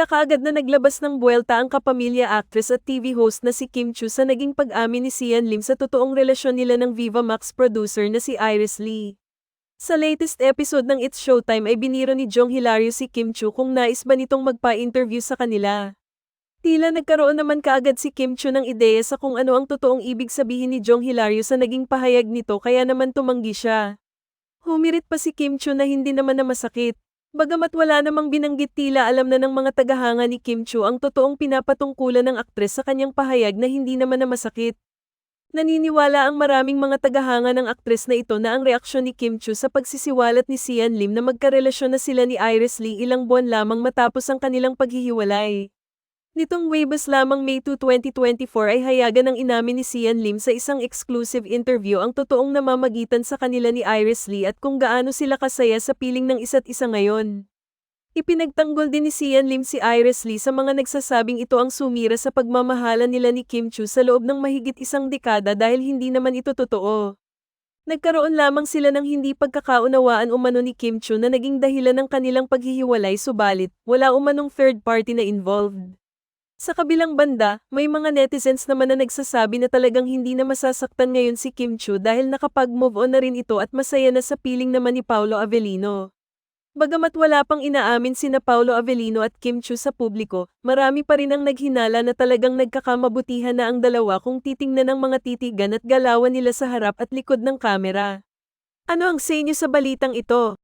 Tila kaagad na naglabas ng buwelta ang kapamilya actress at TV host na si Kim Chu sa naging pag-amin ni Sian Lim sa totoong relasyon nila ng Viva Max producer na si Iris Lee. Sa latest episode ng It's Showtime ay biniro ni Jong Hilario si Kim Chu kung nais ba nitong magpa-interview sa kanila. Tila nagkaroon naman kaagad si Kim Chu ng ideya sa kung ano ang totoong ibig sabihin ni Jong Hilario sa naging pahayag nito kaya naman tumanggi siya. Humirit pa si Kim Chu na hindi naman na masakit. Bagamat wala namang binanggit tila alam na ng mga tagahanga ni Kim Chu ang totoong pinapatungkulan ng aktres sa kanyang pahayag na hindi naman na masakit. Naniniwala ang maraming mga tagahanga ng aktres na ito na ang reaksyon ni Kim Chu sa pagsisiwalat ni Sian Lim na magkarelasyon na sila ni Iris Lee ilang buwan lamang matapos ang kanilang paghihiwalay. Nitong Webes lamang May 2, 2024 ay hayagan ng inamin ni Sian Lim sa isang exclusive interview ang totoong namamagitan sa kanila ni Iris Lee at kung gaano sila kasaya sa piling ng isa't isa ngayon. Ipinagtanggol din ni Sian Lim si Iris Lee sa mga nagsasabing ito ang sumira sa pagmamahalan nila ni Kim Chu sa loob ng mahigit isang dekada dahil hindi naman ito totoo. Nagkaroon lamang sila ng hindi pagkakaunawaan umano ni Kim Chu na naging dahilan ng kanilang paghihiwalay subalit wala umanong third party na involved. Sa kabilang banda, may mga netizens naman na nagsasabi na talagang hindi na masasaktan ngayon si Kim Chu dahil nakapag-move on na rin ito at masaya na sa piling naman ni Paolo Avellino. Bagamat wala pang inaamin sina Paolo Avellino at Kim Chu sa publiko, marami pa rin ang naghinala na talagang nagkakamabutihan na ang dalawa kung titingnan ng mga titigan at galawan nila sa harap at likod ng kamera. Ano ang say niyo sa balitang ito?